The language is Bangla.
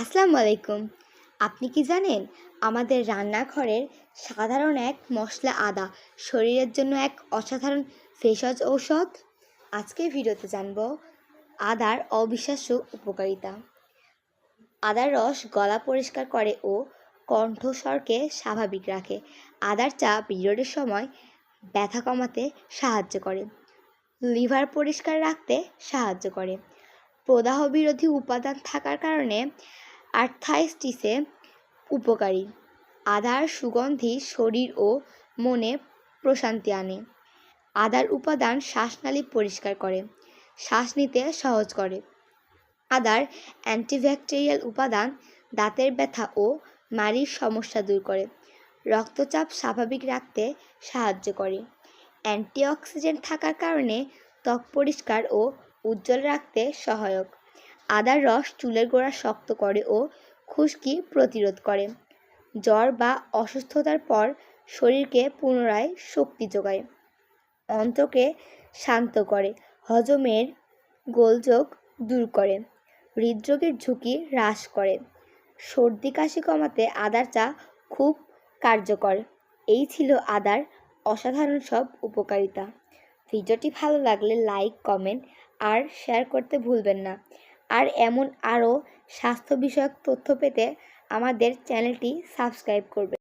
আসসালামু আলাইকুম। আপনি কি জানেন, আমাদের রান্নাঘরের সাধারণ এক মশলা আদা শরীরের জন্য এক অসাধারণ ভেষজ ঔষধ? আজকের ভিডিওতে জানব আদার অবিশ্বাস্য উপকারিতা। আদার রস গলা পরিষ্কার করে ও কণ্ঠস্বরকে স্বাভাবিক রাখে। আদার চা পিরিয়ডের সময় ব্যথা কমাতে সাহায্য করে। লিভার পরিষ্কার রাখতে সাহায্য করে। প্রদাহ বিরোধী উপাদান থাকার কারণে আর্থাইটিসে উপকারী। আদার সুগন্ধি শরীর ও মনে প্রশান্তি আনে। আদার উপাদান শ্বাসনালী পরিষ্কার করে, শ্বাস নিতে সহজ করে। আদার অ্যান্টিব্যাকটেরিয়াল উপাদান দাঁতের ব্যথা ও মাড়ির সমস্যা দূর করে, রক্তচাপ স্বাভাবিক রাখতে সাহায্য করে। অ্যান্টিঅক্সিডেন্ট থাকার কারণে ত্বক পরিষ্কার ও উজ্জ্বল রাখতে সহায়ক। আদার রস চুলের গোড়া শক্ত করে ও খুশকি প্রতিরোধ করে। জ্বর বা অসুস্থতার পর শরীরকে পুনরায় শক্তি যোগায়, অন্ত্রকে শান্ত করে, হজমের গোলযোগ দূর করে, হৃদরোগের ঝুঁকি হ্রাস করে। সর্দি কাশি কমাতে আদার চা খুব কার্যকর। এই ছিল আদার অসাধারণ সব উপকারিতা। ভিডিওটি ভালো লাগলে লাইক, কমেন্ট আর শেয়ার করতে ভুলবেন না। আর এমন আরও স্বাস্থ্য বিষয়ক তথ্য পেতে আমাদের চ্যানেলটি সাবস্ক্রাইব করবেন